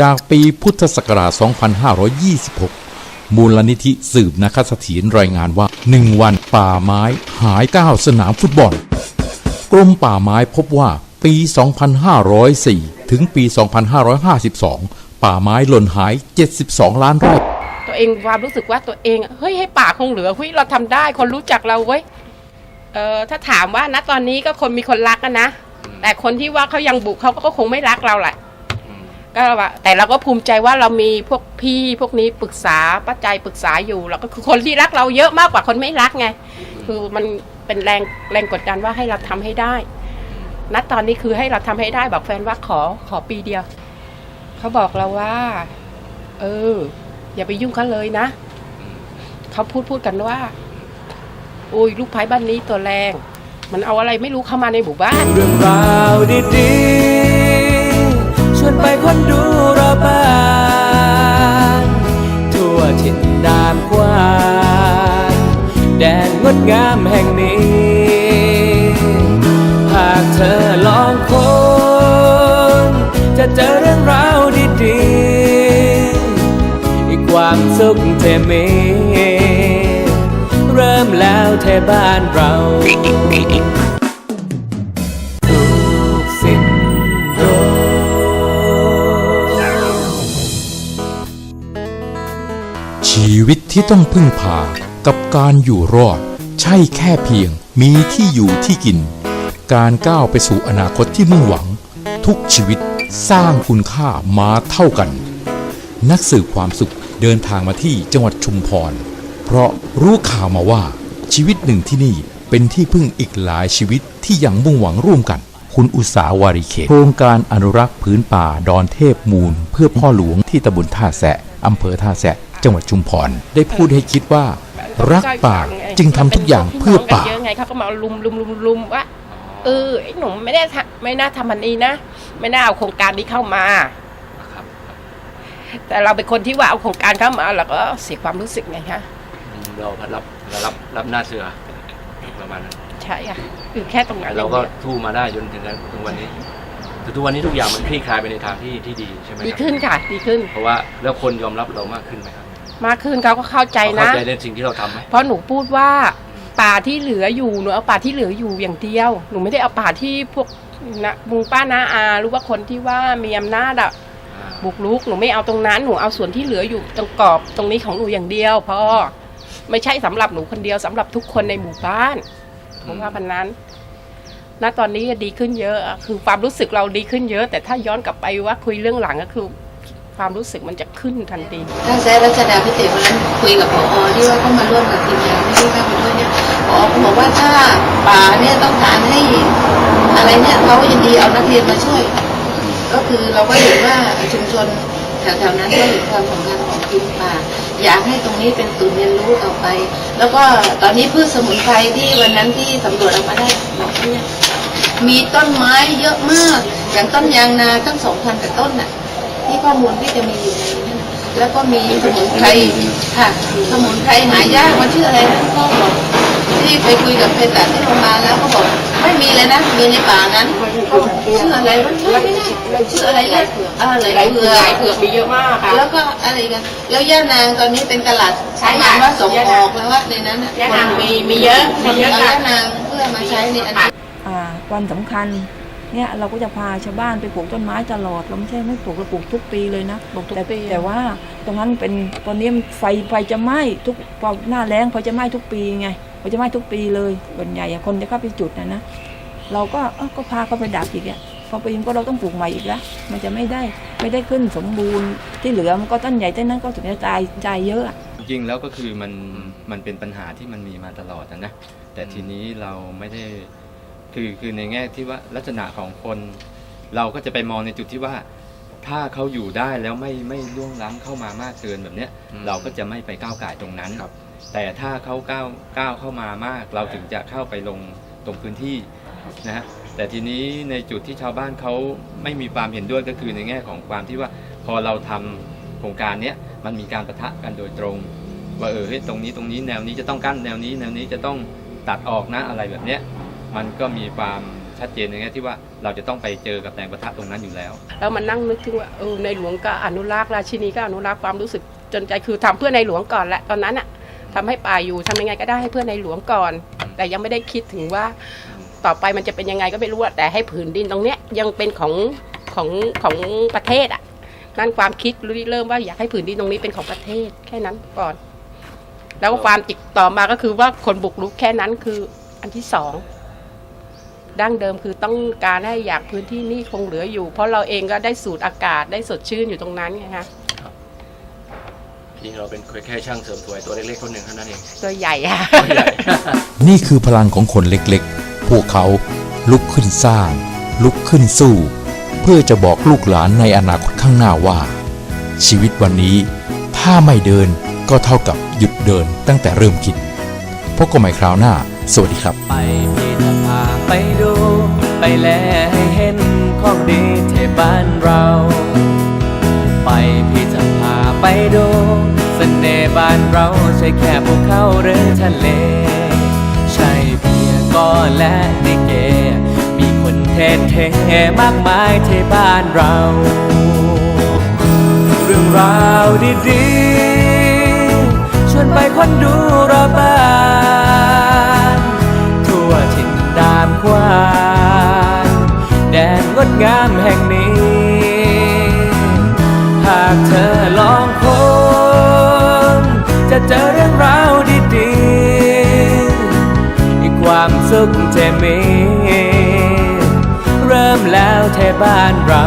จากปีพุทธศักราช 2526 มูลนิธิสืบนาคสถีนรายงานว่า 1 วันป่าไม้หาย 9 สนามฟุตบอล กรมป่าไม้พบว่าปี 2504 ถึงปี 2552 ป่าไม้หล่นหาย 72 ล้านไร่ตัวเองความรู้สึกว่าตัวเอง เฮ้ยให้ป่าคงเหลือเฮ้ยเราทำได้คนรู้จักเราเว้ยเออถ้าถามว่าณตอนนี้ก็คนมีคนรักกันนะ แต่คนที่ว่าเขายังบุกเขาก็คงไม่รักเราแหละ ก็ว่าแต่เราก็ภูมิใจว่าเรามีพวกพี่พวกนี้ปรึกษาป้าใจปรึกษาอยู่เราก็คือคนที่รักเราเยอะมากกว่าคนไม่รักไง คือมันเป็นแรงแรงกดดันว่าให้เราทำให้ได้ณตอนนี้คือให้เราทำให้ได้บอกแฟนว่าขอขอปีเดียวเขาบอกเราว่า เออ อย่าไปยุ่งเขาเลยนะเขาพูดพูดกันว่าโอ้ยลูกไผ่บ้านนี้ตัวแรง มันเอาอะไรไม่รู้เข้ามาในหมู่บ้านเรื่องราวดีๆ ชวนไปคนดูรอบ้านทั่วถิ่นดามกว้างแดนงดงามแห่งนี้ หากเธอลองค้นจะเจอเรื่องราวดีๆอีกความสุขเทมีเริ่มแล้วเทบ้านเรา ที่ต้องพึ่งพากับการอยู่รอด ใช่แค่เพียงมีที่อยู่ที่กิน การก้าวไปสู่อนาคตที่มุ่งหวัง ทุกชีวิตสร้างคุณค่ามาเท่ากัน นักสืบความสุขเดินทางมาที่จังหวัดชุมพร เพราะรู้ข่าวมาว่าชีวิตหนึ่งที่นี่เป็นที่พึ่งอีกหลายชีวิตที่ยังมุ่งหวังร่วมกัน คุณอุตสาวาริเขตโครงการอนุรักษ์พื้นป่าดอนเทพมูล เพื่อพ่อหลวงที่ตำบลท่าแสะอำเภอท่าแสะ จังหวัดชุมพรได้พูดให้คิดว่า รักป่าจึงทำทุกอย่างเพื่อป่าเยอะไงเขาก็มาลุมลุมลุมลุมว่าเออไอ้หนุ่มไม่ได้ทำไม่น่าทำมันนี้นะ ไม่น่าเอาโครงการนี้เข้ามาแต่เราเป็นคนที่ว่าเอาโครงการเข้ามาเราก็เสียความรู้สึกไงคะเรารับเรารับรับหน้าเสือประมาณนั้นใช่ค่ะคือแค่ตรงนั้นเราก็องดียวสู้มาได้จนถึงถึงวันนี้แต่ทุกวันนี้ทุกอย่างมันคลี่คลายไปในทางที่ที่ดีใช่ไหมดีครับขึ้นค่ะดีขึ้น เพราะว่าแล้วคนยอมรับเรามากขึ้นไหมครับ มากขึ้นเขาก็เข้าใจเขานะเข้าใจในสิ่งที่เราทำไหมเพราะหนูพูดว่าป่าที่เหลืออยู่หนูเอาป่าที่เหลืออยู่อย่างเดียว หนูไม่ได้เอาป่าที่พวกนะบุงป้านาอาหรือว่าคนที่ว่ามีอำนาจอะอ่าบุกรุกหนูไม่เอาตรงนั้นหนูเอาส่วนที่เหลืออยู่ตรงกรอบตรงนี้ของหนูอย่างเดียวพอไม่ใช่สำหรับหนูคนเดียวสำหรับทุกคนในหมู่บ้านผมว่าพันนั้นณตอนนี้ดีขึ้นเยอะอะ คือความรู้สึกเราดีขึ้นเยอะ แต่ถ้าย้อนกลับไปว่าคุยเรื่องหลังก็คือ ความรู้สึกมันจะขึ้นทันทีถ้าแซ่รัชดาพิเศษวันนั้นคุยกับผอที่ว่าเขามาร่วมกับทีมงานไม่ได้เข้าด้วยเนี่ยผอเขาบอกว่าถ้าป่าเนี่ยต้องการให้อะไรเนี่ยเขายินดีเอานักเรียนมาช่วย ก็คือเราก็เห็นว่าชุมชนแถวๆนั้นก็เห็นความสำคัญของพื้นป่า อยากให้ตรงนี้เป็นศูนย์เรียนรู้ต่อไป แล้วก็ตอนนี้พืชสมุนไพรที่วันนั้นที่สำรวจออกมาได้บอกว่าเนี่ยมีต้นไม้เยอะมาก อย่างต้นยางนาตั้งสองพันกว่าต้นน่ะ ที่ข้อมูลที่จะมีอยู่ในนั้นแล้วก็มีสมุนไพรค่ะ สมุนไพรหายากมันชื่ออะไรนะพ่อบอกที่ไปคุยกับเภสัชที่โรงพยาบาลแล้วก็บอกไม่มีเลยนะมีในป่านั้นชื่ออะไรวะชื่อไม่ได้ชื่ออะไรนะเออไหลเผือกหลายเผือกมีเยอะมากค่ะแล้วก็อะไรกัน แล้วย่านางตอนนี้เป็นตลาดใช่ใช้ค่ะงานว่าส่งออกแล้วว่าในนั้นน่ะย่านางมีมีเยอะคมีนเยอะเอาค่ะย่านางเพื่อมาใช้ในอันนี้อ่าวันสำคัญ เนี่ยเราก็จะพาชาวบ้านไปปลูกต้นไม้ตลอดเราไม่ใช่ไม่ปลูกเราปลูกทุกปีเลยนะปลูกทุกแต่ปีแต่ว่าตรงนั้นเป็นตอนนี้ไฟไฟจะไหม้ทุกพอหน้าแล้งไฟจะไหม้ทุกปีไงไฟจะไหม้ทุกปีเลยส่วนใหญ่อะคนจะเข้าไปจุดนะนะเราก็เอ้าก็พาเขาไปดับอีกอะพอไปยิงก็เราต้องปลูกใหม่อีกแล้วมันจะไม่ได้ไม่ได้ขึ้นสมบูรณ์ที่เหลือมันก็ต้นใหญ่ต้นนั้นก็ถึงจะตายใจเยอะอะจริงๆแล้วก็คือมันมันเป็นปัญหาที่มันมีมาตลอดนะนะแต่ทีนี้เราไม่ได้ คือคือในแง่ที่ว่าลักษณะของคน เราก็จะไปมองในจุดที่ว่า ถ้าเขาอยู่ได้แล้วไม่ไม่ล่วงล้ำเข้ามามากเกินแบบเนี้ยอืมเราก็จะไม่ไปก้าวไก่ายตรงนั้นครับ แต่ถ้าเขาก้าวก้าวเข้ามามาก เราถึงจะเข้าไปลงตรงพื้นที่นะฮะแต่ทีนี้ในจุดที่ชาวบ้านเขาไม่มีความเห็นด้วยก็คือในแง่ของความที่ว่าพอเราทำโครงการเนี้ยมันมีการประทะกันโดยตรง ว่าเออเฮ้ยตรงนี้ตรงนี้แนวนี้จะต้องกั้นแนวนี้ แนวนี้จะต้องตัดออกนะอะไรแบบเนี้ย มันก็มีความชัดเจนในแง่ที่ว่าเราจะต้องไปเจอกับแรงประทะตรงนั้นอยู่แล้ว แล้วมันนั่งนึกถึงว่าเออในหลวงก็อนุรักษ์ราชินีก็อนุรักษ์ความรู้สึกจนใจคือทำเพื่อในหลวงก่อนแหละตอนนั้นอะทำให้ป่าอยู่ทำยังไงก็ได้ให้เพื่อในหลวงก่อน แต่ยังไม่ได้คิดถึงว่าต่อไปมันจะเป็นยังไงก็ไม่รู้อะแต่ให้ผืนดินตรงเนี้ยยังเป็นของของของประเทศอะนั่นความคิดเริ่มว่าอยากให้ผืนดินตรงนี้เป็นของประเทศแค่นั้นก่อน แล้วก็ความติดต่อมาก็คือว่าคนบุกรุกแค่นั้นคืออันที่สอง ดั้งเดิมคือต้องการให้อยากพื้นที่นี่คงเหลืออยู่ เพราะเราเองก็ได้สูดอากาศได้สดชื่นอยู่ตรงนั้นไงคะจริงเราเป็นแค่ช่างเสริมสวยตัวเล็กๆคนหนึ่งเท่านั้นเองตัวใหญ่อะไม่ใหญ่นี่คือพลังของคนเล็กๆ พวกเขาลุกขึ้นสร้าง ลุกขึ้นสู้ เพื่อจะบอกลูกหลานในอนาคตข้างหน้าว่า ชีวิตวันนี้ ถ้าไม่เดินก็เท่ากับหยุดเดินตั้งแต่เริ่มคิดพบกันใหม่คราวหน้า สวัสดีครับ ไปดู ไปแลให้เห็นของดีเทบ้านเรา ไปพี่จะพาไปดูเสน่ห์บ้านเราใช่แค่ภูเขาหรือทะเล ใช่เพียงก็และนิเก มีคนเทศเทมากมายที่บ้านเรา เรื่องราวดีๆชวนไปคนดูรอบบ้า จะเจอเรื่องราวดีๆอีกความสุขจะมี เริ่มแล้วแทบ้านเรา